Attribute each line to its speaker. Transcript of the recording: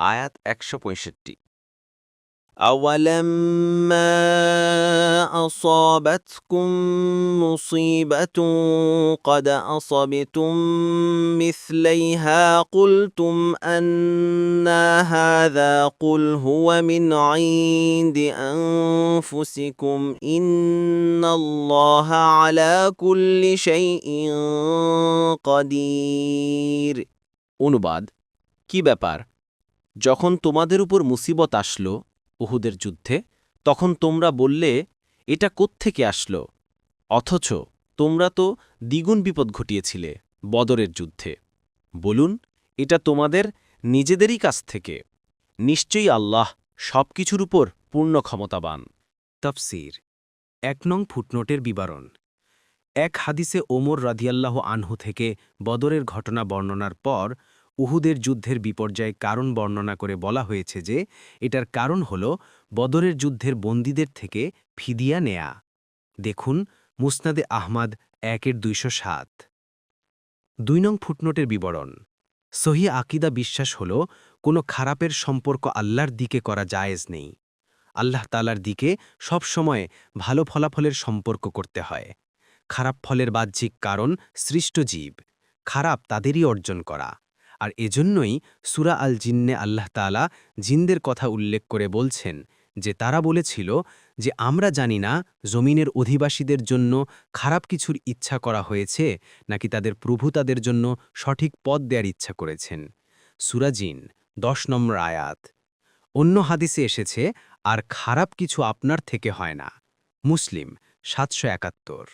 Speaker 1: আয়াত একশো পঁয়ষট্টি
Speaker 2: أولما أصابتكم مصيبة قد أصبتم مثليها قلتم أنا هذا قل هو من عند أنفسكم إن الله على كل شيء قدير অনুবাদ কি ব্যাপার যখন তোমাদের উপর মুসিবত আসল উহুদের যুদ্ধে, তখন তোমরা বললে, এটা কোত্থেকে আসলো? অথচ তোমরা তো দ্বিগুণ বিপদ ঘটিয়েছিলে বদরের যুদ্ধে। বলুন, এটা তোমাদের নিজেদেরই কাছ থেকে। নিশ্চয়ই আল্লাহ সব কিছুর উপর পূর্ণ ক্ষমতাবান।
Speaker 3: তফসির, এক নং ফুটনোটের বিবরণ। এক হাদিসে ওমর রাদিয়াল্লাহ আনহু থেকে বদরের ঘটনা বর্ণনার পর উহুদের যুদ্ধের বিপর্যয় কারণ বর্ণনা করে বলা হয়েছে যে, এটার কারণ হল বদরের যুদ্ধের বন্দীদের থেকে ফিদিয়া নেয়া। দেখুন, মুসনাদে আহমাদ একের দুইশো সাত। দুই নং ফুটনোটের বিবরণ। সহি আকিদা বিশ্বাস হল, কোনো খারাপের সম্পর্ক আল্লাহর দিকে করা জায়েজ নেই। আল্লাহ তালার দিকে সব সময় ভালো ফলাফলের সম্পর্ক করতে হয়। খারাপ ফলের বাহ্যিক কারণ সৃষ্ট জীব। খারাপ তাদেরই অর্জন করা। আর এজন্যই সুরা আল জিন্নে আল্লাহ তালা জিনদের কথা উল্লেখ করে বলছেন যে তারা বলেছিল যে আমরা জানি না জমিনের অধিবাসীদের জন্য খারাপ কিছুর ইচ্ছা করা হয়েছে নাকি তাদের প্রভু তাদের জন্য সঠিক পথ দেওয়ার ইচ্ছা করেছেন। সুরাজিন দশ নম্বর আয়াত। অন্য হাদিসে এসেছে, আর খারাপ কিছু আপনার থেকে হয় না। মুসলিম, সাতশো একাত্তর।